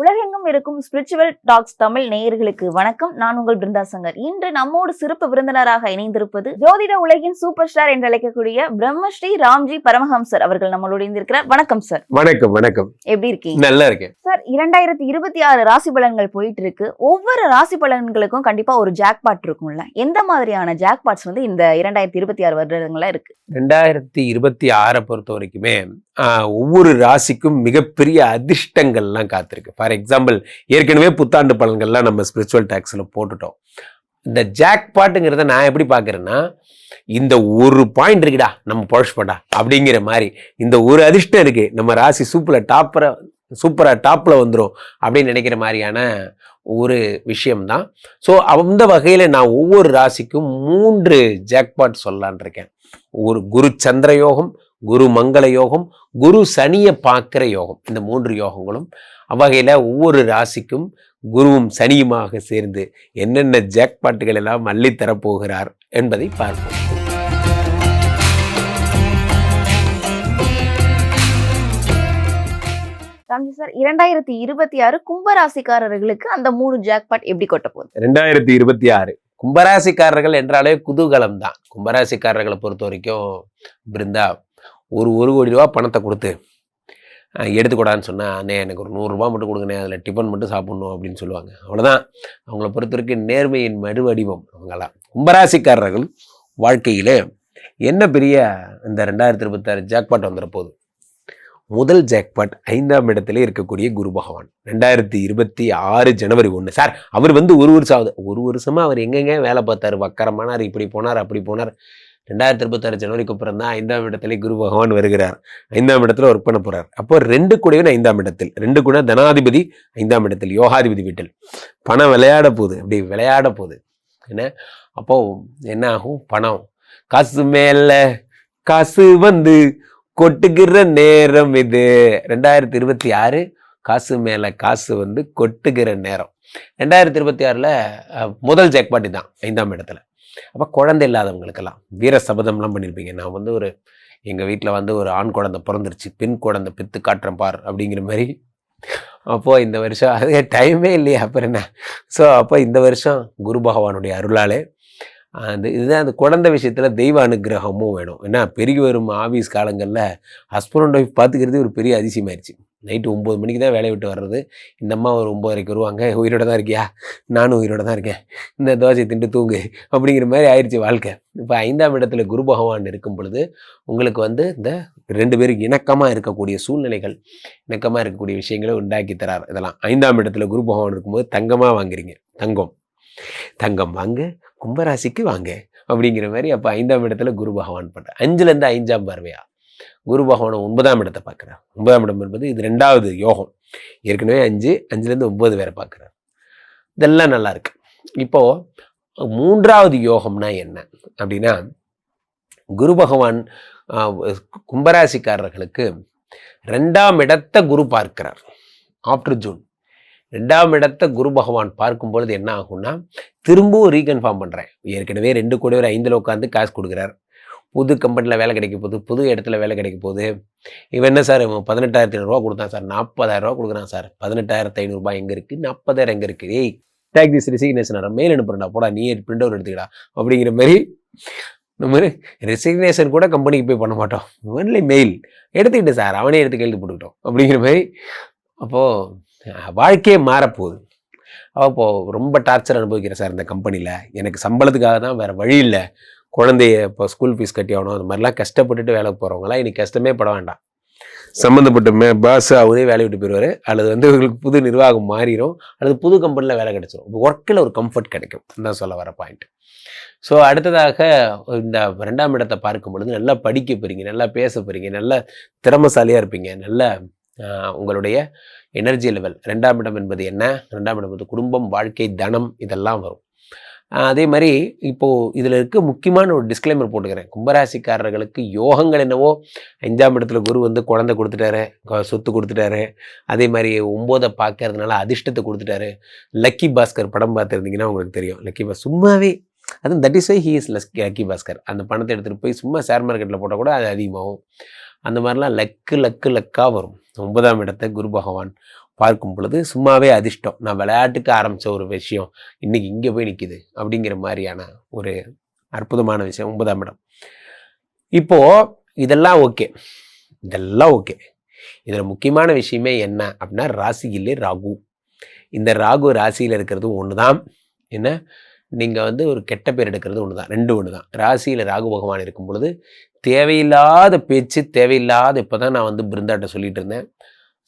உலகெங்கும் இருக்கும் spiritual tax Tamil நேயர்களுக்கு வணக்கம். நான் உங்கள் பிருந்தா சங்கர். இன்று நம்மோடு சிறப்பு விருந்தினராக இணைந்திருப்பது ஜோதிட உலகின் சூப்பர் ஸ்டார் என்று அழைக்கக்கூடிய பிரம்மஸ்ரீ ராம்ஜி பரமஹம்சர் அவர்கள் நம்மளோடு இணைந்திருக்கிறார். வணக்கம் சார் வணக்கம் வணக்கம். எப்படி இருக்கீங்க? நல்லா இருக்கேன். சார் இரண்டாயிரத்தி இருபத்தி ஆறு ராசி பலன்கள் போயிட்டு இருக்கு ஒவ்வொரு ராசி பலன்களுக்கும் கண்டிப்பா ஒரு ஜாக்பாட் இருக்கும்ல. எந்த மாதிரியான ஜாக்பாட்ஸ் வந்து இந்த இரண்டாயிரத்தி இருபத்தி ஆறு வருடங்களா இருக்கு? ரெண்டாயிரத்தி இருபத்தி ஆறை பொறுத்த வரைக்குமே ஒவ்வொரு ராசிக்கும் மிகப்பெரிய அதிர்ஷ்டங்கள்லாம் காத்திருக்கு. ஃபார் எக்ஸாம்பிள் ஏற்கனவே புத்தாண்டு பலன்கள்லாம் நம்ம ஸ்பிரிச்சுவல் டேக்ஸில் போட்டுட்டோம். இந்த ஜாக் பாட்டுங்கிறத நான் எப்படி பார்க்குறேன்னா இந்த ஒரு பாயிண்ட் இருக்குடா நம்ம பொழச்சுப்படா அப்படிங்கிற மாதிரி இந்த ஒரு அதிர்ஷ்டம் இருக்குது நம்ம ராசி சூப்பரில் டாப்பரை சூப்பராக டாப்பில் வந்துடும் அப்படின்னு நினைக்கிற மாதிரியான ஒரு விஷயம்தான். ஸோ அந்த வகையில் நான் ஒவ்வொரு ராசிக்கும் மூன்று ஜாக்பாட் சொல்லலான் இருக்கேன். ஒரு குரு சந்திர யோகம் குரு மங்கள யோகம் குரு சனியை பார்க்கிற யோகம் இந்த மூன்று யோகங்களும் அவ்வகையில் ஒவ்வொரு ராசிக்கும் குருவும் சனியுமாக சேர்ந்து என்னென்ன ஜாக்பாட்டுகள் எல்லாம் அள்ளித் தரப்போகிறார் என்பதை பார்ப்போம். ராம்ஜி சார் இரண்டாயிரத்தி இருபத்தி ஆறு கும்பராசிக்காரர்களுக்கு அந்த மூணு ஜாக்பாட் எப்படி கொட்ட போகுது? ரெண்டாயிரத்தி இருபத்தி ஆறு. கும்பராசிக்காரர்கள் என்றாலே குதூகலம் தான் கும்பராசிக்காரர்களை பொறுத்த வரைக்கும் பிருந்தா ஒரு ஒரு கோடி ரூபா பணத்தை கொடுத்து எடுத்துக்கூடான்னு சொன்னால் அண்ணே எனக்கு ஒரு நூறுரூபா மட்டும் கொடுங்கண்ணே அதில் டிஃபன் மட்டும் சாப்பிட்ணும் அப்படின்னு சொல்லுவாங்க. அவ்வளோதான் அவங்கள பொறுத்த வரைக்கும் நேர்மையின் மறுவடிவம் அவங்கெல்லாம். கும்பராசிக்காரர்கள் வாழ்க்கையில் என்ன பெரிய இந்த ரெண்டாயிரத்தி இருபத்தாறு ஜாக்பாட் வந்துட போகுது முதல் ஜாக்பாட் ஐந்தாம் இடத்துல இருக்கக்கூடிய குரு பகவான். ரெண்டாயிரத்தி இருபத்தி ஆறு ஜனவரி ஒன்று சார் அவர் வந்து ஒரு வருஷம் ஆகுது. ஒரு வருஷமாக அவர் எங்கெங்கே வேலை பார்த்தாரு? வக்கரமானார் இப்படி போனார் அப்படி போனார். ரெண்டாயிரத்தி இருபத்தாறு ஜனவரிக்கு அப்புறம் தான் ஐந்தாம் இடத்துல குரு பகவான் வருகிறார். ஐந்தாம் இடத்துல ஒர்க் பண்ண போறார். அப்போ ரெண்டு கூடவன் ஐந்தாம் இடத்தில். ரெண்டு கூட தனாதிபதி ஐந்தாம் இடத்தில் யோகாதிபதி வீட்டில். பணம் விளையாட போகுது. அப்படி விளையாட போகுது. என்ன? அப்போ என்ன ஆகும்? பணம். காசு மேல காசு வந்து கொட்டுகிற நேரம் இது. ரெண்டாயிரத்தி இருபத்தி ஆறு காசு மேலே காசு வந்து கொட்டுகிற நேரம். ரெண்டாயிரத்தி இருபத்தி ஆறில் முதல் ஜெக்பாட்டி தான் ஐந்தாம் இடத்துல. அப்போ குழந்தை இல்லாதவங்களுக்கெல்லாம் வீர சபதம்லாம் பண்ணியிருப்பீங்க நான் வந்து ஒரு எங்கள் வீட்டில் வந்து ஒரு ஆண் குழந்தை பிறந்துருச்சு. பெண் குழந்தை பித்து காட்டுறேன் பார் அப்படிங்கிற மாதிரி. அப்போது இந்த வருஷம் அது டைமே இல்லையா. அப்புறம் என்ன? ஸோ அப்போ இந்த வருஷம் குரு பகவானுடைய அருளாலே அந்த இதுதான் அந்த குழந்தை விஷயத்தில் தெய்வ அனுகிரகமும் வேணும். ஏன்னா பெருகி வரும் ஆஃபீஸ் காலங்களில் ஹஸ்பண்ட் அண்ட் ஒய்ஃப் பார்த்துக்கிறது ஒரு பெரிய அதிசயமாயிருச்சு. நைட்டு ஒம்பது மணிக்கு தான் வேலையை விட்டு வர்றது. இந்த அம்மா ஒரு ஒம்பதரைக்கு வருவாங்க. உயிரோட தான் இருக்கியா? நானும் உயிரோட தான் இருக்கேன். இந்த தோசை திண்டு தூங்கு. அப்படிங்கிற மாதிரி ஆயிடுச்சு வாழ்க்கை. இப்போ ஐந்தாம் இடத்துல குரு பகவான் இருக்கும் பொழுது உங்களுக்கு வந்து இந்த ரெண்டு பேருக்கு இணக்கமாக இருக்கக்கூடிய சூழ்நிலைகள் இணக்கமாக இருக்கக்கூடிய விஷயங்களை உண்டாக்கி தரார் இதெல்லாம். ஐந்தாம் இடத்துல குரு பகவான் இருக்கும்போது தங்கமாக வாங்குறீங்க. தங்கம். தங்கம் வாங்க கும்பராசிக்கு வாங்க. அப்படிங்கிற மாதிரி அப்போ ஐந்தாம் இடத்துல குரு பகவான் பண்ணுற அஞ்சுலேருந்து ஐந்தாம் பார்வையா? குரு பகவான் ஒன்பதாம் இடத்தை பார்க்குறார். ஒன்பதாம் இடம் என்பது இது ரெண்டாவது யோகம். ஏற்கனவே அஞ்சு அஞ்சுலேருந்து ஒன்பது பேரை பார்க்குறார். இதெல்லாம் நல்லா இருக்கு. இப்போது மூன்றாவது யோகம்னா என்ன? அப்படின்னா குரு பகவான் கும்பராசிக்காரர்களுக்கு ரெண்டாம் இடத்தை குரு பார்க்கிறார். After June. ரெண்டாம் இடத்தை குரு பகவான் பார்க்கும் பொழுது என்ன ஆகும்னா திரும்பவும் ரீகன்ஃபார்ம் பண்ணுறேன் ஏற்கனவே ரெண்டு கோடி ஒரு ஐந்தில் உட்காந்து காசு கொடுக்குறார். புது கம்பெனியில் வேலை கிடைக்க போகுது புது இடத்துல வேலை கிடைக்க போகுது. இவன் என்ன சார் பதினெட்டாயிரத்தி ஐநூறுரூவா கொடுத்தான் சார். நாற்பதாயிரம் ரூபா கொடுக்குறான் சார். பதினெட்டாயிரத்து ஐநூறுரூபா எங்கே இருக்குது நாற்பதாயிரம் எங்கே இருக்குது ஏய் டேக் திஸ் ரிசிக்னேஷன் மெயில் அனுப்புறா போடா நீ பிரிண்ட் அவுட் எடுத்துக்கடா அப்படிங்கிற மாதிரி இந்த மாதிரி ரெசிக்னேஷன் கூட கம்பெனிக்கு போய் பண்ண மாட்டோம். ஒன்லி மெயில் எடுத்துக்கிட்டு சார் அவனே எடுத்து கேள்வி போட்டுக்கிட்டோம் அப்படிங்கிற மாதிரி. அப்போது வாழ்க்கையே மாறப்போகுது. அப்போ ரொம்ப டார்ச்சர் அனுபவிக்கிறேன் சார் இந்த கம்பெனியில் எனக்கு சம்பளத்துக்காக தான் வேறு வழி இல்லை. குழந்தைய இப்போ ஸ்கூல் ஃபீஸ் கட்டி ஆகணும் அது மாதிரிலாம் கஷ்டப்பட்டுட்டு வேலைக்கு போகிறவங்களாம் இனி கஷ்டமே பட வேண்டாம். சம்மந்தப்பட்ட மே பாஸ் அவரே வேலையை விட்டு போயிடுவார். அல்லது வந்து உங்களுக்கு புது நிர்வாகம் மாறிடும் அல்லது புது கம்பெனியில் வேலை கிடைச்சிரும். ஒர்க்கில் ஒரு கம்ஃபர்ட் கிடைக்கும். தான் சொல்ல வர பாயிண்ட் ஸோ அடுத்ததாக இந்த ரெண்டாம் இடத்தை பார்க்கும் பொழுது நல்லா படிக்க போகிறீங்க நல்லா பேச போகிறீங்க நல்ல திறமசாலியாக இருப்பீங்க. நல்ல உங்களுடைய எனர்ஜி லெவல் ரெண்டாம் இடம் என்பது என்ன? ரெண்டாம் இடம் என்பது குடும்பம் வாழ்க்கை தனம் இதெல்லாம் வரும். அதே மாதிரி இப்போது இதில் இருக்க முக்கியமான ஒரு டிஸ்க்ளைமர் போட்டுக்கிறேன். கும்பராசிக்காரர்களுக்கு யோகங்கள் என்னவோ அஞ்சாம் இடத்துல குரு வந்து குழந்தை கொடுத்துட்டாரு சொத்து கொடுத்துட்டாரு. அதே மாதிரி ஒம்போதை பார்க்கறதுனால அதிர்ஷ்டத்தை கொடுத்துட்டாரு. லக்கி பாஸ்கர் படம் பார்த்துருந்தீங்கன்னா உங்களுக்கு தெரியும். லக்கி பாஸ் சும்மாவே அதுவும் that is why he is lucky Baskar அந்த பணத்தை எடுத்துகிட்டு போய் சும்மா ஷேர் மார்க்கெட்டில் போட்டால் கூட அது அதிகமாகும். அந்த மாதிரிலாம் லக்கு லக்கு லக்காக வரும். ஒன்பதாம் இடத்தை குரு பகவான் பார்க்கும் பொழுது சும்மாவே அதிர்ஷ்டம். நான் விளையாட்டுக்கு ஆரம்பித்த ஒரு விஷயம் இன்னைக்கு இங்கே போய் நிற்கிது அப்படிங்கிற மாதிரியான ஒரு அற்புதமான விஷயம் ஒன்பதாம் இடம். இப்போது இதெல்லாம் ஓகே. இதெல்லாம் ஓகே. இதில் முக்கியமான விஷயமே என்ன அப்படின்னா ராசியிலே ராகு. இந்த ராகு ராசியில் இருக்கிறது ஒன்று தான் என்ன? நீங்கள் வந்து ஒரு கெட்ட பேர் எடுக்கிறது ஒன்று தான் ரெண்டு ஒன்று தான் ராசியில் ராகு பகவான் இருக்கும் பொழுது தேவையில்லாத பேச்சு தேவையில்லாத இப்போ தான் நான் வந்து பிருந்தாட்ட சொல்லிகிட்டு இருந்தேன்.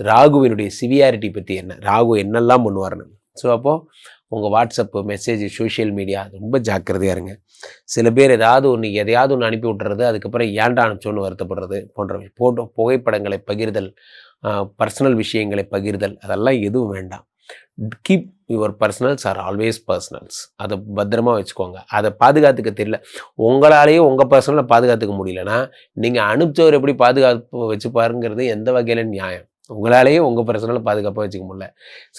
ராகுவினுடைய சிவியாரிட்டி பற்றி என்ன? ராகு என்னெல்லாம் பண்ணுவார்னு ஸோ அப்போது உங்கள் வாட்ஸ்அப்பு மெசேஜ் சோஷியல் மீடியா ரொம்ப ஜாக்கிரதையாக இருங்க. சில பேர் ஏதாவது ஒன்று எதையாவது ஒன்று அனுப்பி விட்டுறது அதுக்கப்புறம் ஏன்டா அனுப்பிச்சோன்னு வருத்தப்படுறது போன்றவை. போட்டோ புகைப்படங்களை பகிர்தல் பர்சனல் விஷயங்களை பகிர்தல் அதெல்லாம் எதுவும் வேண்டாம். Keep your personals are always personals அதை பத்திரமா வச்சுக்கோங்க. அதை பாதுகாத்துக்க தெரியல. உங்களாலேயே உங்கள் பர்சனலை பாதுகாத்துக்க முடியலன்னா நீங்கள் அனுப்பிச்சவர் எப்படி பாதுகாப்பு வச்சுப்பாருங்கிறது எந்த வகையில் நியாயம்? உங்களாலேயே உங்கள் பர்சனலை பாதுகாப்பாக வச்சுக்க முடியல.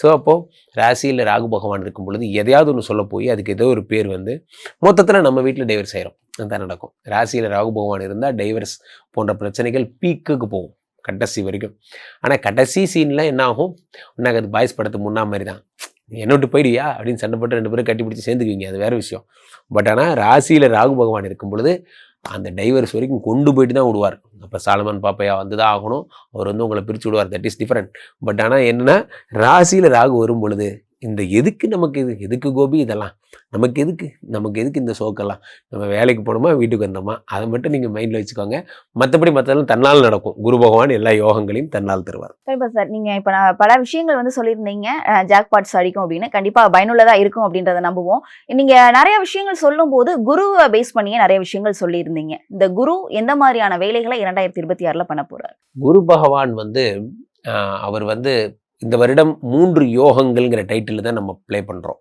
ஸோ அப்போது ராசியில் ராகு பகவான் இருக்கும் பொழுது எதையாவது ஒன்று சொல்ல போய் அதுக்கு ஏதோ ஒரு பேர் வந்து மொத்தத்தில் நம்ம வீட்டில் டைவர்ஸ் ஆயிரும். அதுதான் நடக்கும். ராசியில் ராகு பகவான் இருந்தால் டைவர்ஸ் போன்ற பிரச்சனைகள் பீக்குக்கு போகும். கடைசி வரைக்கும். ஆனால் கடைசி சீனில் என்ன ஆகும்? உனக்கு அது பாய்ஸ் படத்து முன்னா மாதிரி தான் என்னோட்டு என்ன விட்டு போயிடுவியா? அப்படின்னு சண்டை போட்டு ரெண்டு பேரும் கட்டி பிடிச்சி சேர்ந்துக்குவீங்க. அது வேறு விஷயம். பட் ஆனால் ராசியில் ராகு பகவான் இருக்கும் பொழுது அந்த டைவர்ஸ் வரைக்கும் கொண்டு போயிட்டு தான் விடுவார். அப்போ சாலமன் பாப்பையா வந்து தான் ஆகணும். அவர் வந்து உங்களை பிரித்து விடுவார். தட் இஸ் டிஃப்ரெண்ட் பட் ஆனால் என்னென்னா ராசியில் ராகு வரும் பொழுது இந்த எதுக்கு நமக்கு இது? எதுக்கு கோபி இதெல்லாம்? நமக்கு எதுக்கு? நமக்கு எதுக்கு இந்த சோக்கெல்லாம்? நம்ம வேலைக்கு போனோமா வீட்டுக்கு வந்தோமா? அதை மட்டும் நீங்கள் மைண்டில் வச்சுக்கோங்க. மற்றபடி மற்றதெல்லாம் தன்னால் நடக்கும். குரு பகவான் எல்லா யோகங்களையும் தன்னால் தருவார். கண்டிப்பா சார். நீங்க இப்ப நான் பல விஷயங்கள் வந்து சொல்லியிருந்தீங்க. ஜாக் பாட்ஸ் அடிக்கும் அப்படின்னு. கண்டிப்பா பயனுள்ளதா இருக்கும் அப்படின்றத நம்புவோம். நீங்க நிறைய விஷயங்கள் சொல்லும் போது குருவை பேஸ் பண்ணியே நிறைய விஷயங்கள் சொல்லியிருந்தீங்க. இந்த குரு எந்த மாதிரியான வேலைகளை இரண்டாயிரத்தி இருபத்தி ஆறுல பண்ண போறாரு? குரு பகவான் வந்து அவர் வந்து இந்த வருடம் மூன்று யோகங்கள்ங்கிற டைட்டில் தான் நம்ம ப்ளே பண்ணுறோம்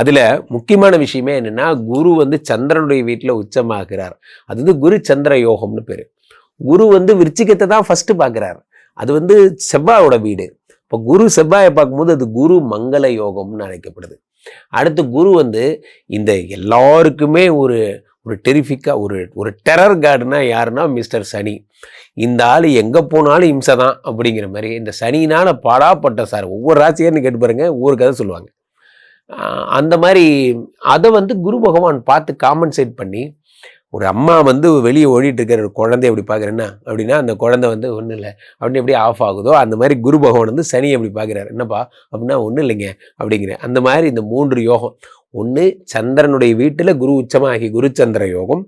அதில் முக்கியமான விஷயமே என்னென்னா குரு வந்து சந்திரனுடைய வீட்டில் உச்சமாகிறார். அது வந்து குரு சந்திர யோகம்னு பேர். குரு வந்து விருச்சிகத்தை தான் ஃபஸ்ட்டு பார்க்குறார். அது வந்து செவ்வாயோட வீடு. இப்போ குரு செவ்வாயை பார்க்கும்போது அது குரு மங்கள யோகம்னு அழைக்கப்படுது. அடுத்து குரு வந்து இந்த எல்லாருக்குமே ஒரு ஒரு டெரிஃபிக்காக ஒரு ஒரு டெரர் கார்டுனா யாருன்னா மிஸ்டர் சனி. இந்த ஆள் எங்கே போனாலும் இம்சை தான் அப்படிங்கிற மாதிரி. இந்த சனினால் பாடாப்பட்ட சார் ஒவ்வொரு ராசியர்னு கேட்டு பாருங்க ஒவ்வொரு கதை சொல்லுவாங்க. அந்த மாதிரி அதை வந்து குரு பகவான் பார்த்து காம்பன்சேட் பண்ணி ஒரு அம்மா வந்து வெளியே ஓடிட்டு இருக்கிற ஒரு குழந்தை எப்படி பார்க்குறேன்னா அப்படின்னா அந்த குழந்தை வந்து ஒன்றும் இல்லை அப்படின்னு எப்படி ஆஃப் ஆகுதோ அந்த மாதிரி குரு பகவான் வந்து சனி எப்படி பார்க்குறாரு. என்னப்பா அப்படின்னா ஒன்றும் இல்லைங்க அப்படிங்கிற. அந்த மாதிரி இந்த மூன்று யோகம் ஒன்று சந்திரனுடைய வீட்டில் குரு உச்சமாகி குரு சந்திர யோகம்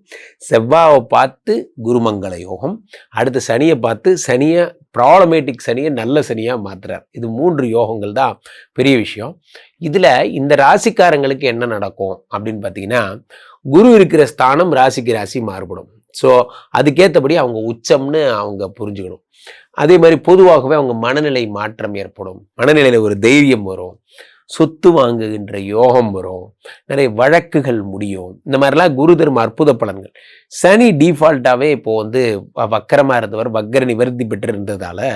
செவ்வாவை பார்த்து குருமங்கள யோகம் அடுத்து சனியை பார்த்து சனியை ப்ராப்ளமேட்டிக் சனியை நல்ல சனியாக மாற்றுறார் இது மூன்று யோகங்கள் தான் பெரிய விஷயம். இதில் இந்த ராசிக்காரங்களுக்கு என்ன நடக்கும் அப்படின்னு பார்த்தீங்கன்னா குரு இருக்கிற ஸ்தானம் ராசிக்கு ராசி மாறுபடும். ஸோ அதுக்கேற்றபடி அவங்க உச்சம்னு அவங்க புரிஞ்சுக்கணும். அதே மாதிரி பொதுவாகவே அவங்க மனநிலை மாற்றம் ஏற்படும். மனநிலையில் ஒரு தைரியம் வரும். சொத்து வாங்குகின்ற யோகம் வரும். நிறைய வழக்குகள் முடியும். இந்த மாதிரிலாம் குரு தரும் அற்புத பலன்கள். சனி டிஃபால்ட்டாகவே இப்போது வந்து வக்கரமாக இருந்தவர் வக்கர நிவர்த்தி பெற்று இருந்ததால்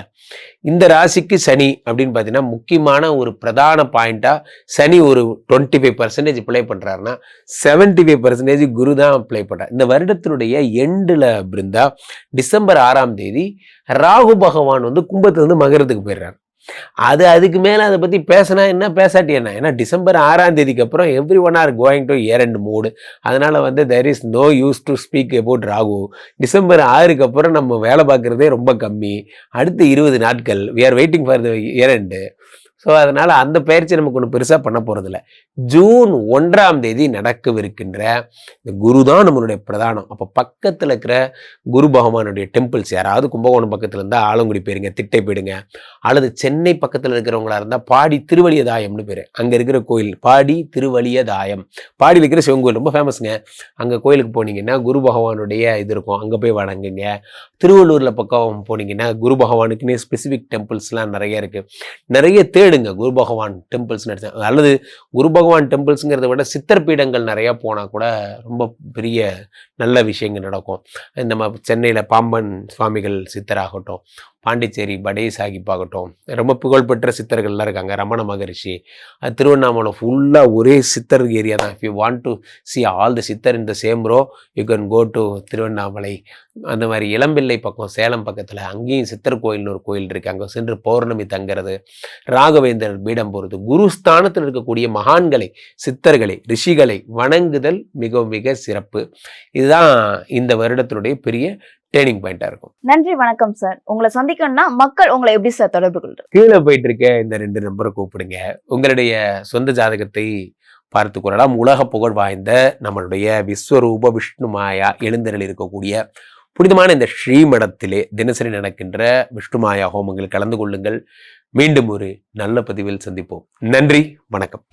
இந்த ராசிக்கு சனி அப்படின்னு பார்த்தீங்கன்னா முக்கியமான ஒரு பிரதான பாயிண்ட்டாக சனி ஒரு டுவெண்ட்டி ஃபைவ் பர்சன்டேஜ் ப்ளே பண்ணுறாருன்னா செவன்ட்டி ஃபைவ் பர்சன்டேஜ் குரு தான் ப்ளே பண்ணுறார் இந்த வருடத்தினுடைய எண்டில் பிருந்தா டிசம்பர் ஆறாம் தேதி ராகு பகவான் வந்து கும்பத்துலேருந்து மகரத்துக்கு போயிடுறார். அது அதுக்கு மேலே அதை பற்றி பேசினா என்ன? பேசாட்டி என்ன? ஏன்னா டிசம்பர் ஆறாம் தேதிக்கு அப்புறம் everyone are going to year end mood அதனால் வந்து there is no use to speak about Rahu. December ஆறுக்கு அப்புறம் நம்ம வேலை பார்க்குறதே ரொம்ப கம்மி. அடுத்த இருபது நாட்கள். We are waiting for the year end so அதனால் அந்த பயிற்சி நமக்கு ஒன்றும் பெருசாக பண்ண போகிறதில்ல ஜூன் ஒன்றாம் தேதி நடக்கவிருக்கின்ற இந்த குரு தான் நம்மளுடைய பிரதானம். அப்போ பக்கத்தில் இருக்கிற குரு பகவானுடைய டெம்பிள்ஸ் யாராவது கும்பகோணம் பக்கத்தில் இருந்தால் ஆலங்குடி போயிருங்க திட்டை போயிடுங்க. அல்லது சென்னை பக்கத்தில் இருக்கிறவங்களா இருந்தால் பாடி திருவழியதாயம்னு பேர். அங்கே இருக்கிற கோயில் பாடி திருவழியதாயம் பாடியில் இருக்கிற சிவன் கோயில் ரொம்ப ஃபேமஸுங்க அங்கே கோயிலுக்கு போனீங்கன்னா குரு பகவானுடைய இது இருக்கும். அங்கே போய் வணங்குங்க. திருவள்ளூரில் பக்கம் போனீங்கன்னா குரு பகவானுக்குன்னே ஸ்பெசிஃபிக் டெம்பிள்ஸ்லாம் நிறைய இருக்குது நிறைய தேடுங்க குரு பகவான் டெம்பிள்ஸ் அல்லது குரு பகவான் டெம்பிள்ஸுங்கிறத விட சித்தர் பீடங்கள் நிறையா போனால் கூட ரொம்ப பெரிய நல்ல விஷயங்கள் நடக்கும். நம்ம சென்னையில் பாம்பன் சுவாமிகள் சித்தராகட்டும் பாண்டிச்சேரி படே சாஹிப் ஆகட்டும் ரொம்ப புகழ்பெற்ற சித்தர்கள்லாம் இருக்காங்க. ரமண மகரிஷி. அது திருவண்ணாமலை ஃபுல்லாக ஒரே சித்தர் ஏரியா தான். If you want to see all the siddhar இந்த same row you can go to Tiruvannamalai. அந்த மாதிரி இளம்பிள்ளை பக்கம் சேலம் பக்கத்தில் அங்கேயும் சித்தர் கோயில்னு ஒரு கோயில் இருக்குது அங்கே சென்று பௌர்ணமி தங்குறது ராகவேந்திரன் பீடம் போகிறது குருஸ்தானத்தில் இருக்கக்கூடிய மகான்களை சித்தர்களை ரிஷிகளை வணங்குதல் மிக மிக சிறப்பு. இதுதான் இந்த வருடத்தினுடைய பெரிய டேர்னிங் பாயிண்டாக இருக்கும். நன்றி வணக்கம் சார் உங்களை சந்திக்கணும்னா மக்கள் உங்களை எப்படி சார் தொடர்பு கொள்றது? கீழே போயிட்டு இருக்க இந்த ரெண்டு நம்பரை கூப்பிடுங்க. உங்களுடைய சொந்த ஜாதகத்தை பார்த்து கொள்ளலாம். உலக புகழ் வாய்ந்த நம்மளுடைய விஸ்வரூப விஷ்ணு மாயா எழுந்தரில் இருக்கக்கூடிய புனிதமான இந்த ஸ்ரீமடத்திலே தினசரி நடக்கின்ற விஷ்ணு மாயா ஹோமங்கள் கலந்து கொள்ளுங்கள். மீண்டும் ஒரு நல்ல பதிவில் சந்திப்போம். நன்றி வணக்கம்.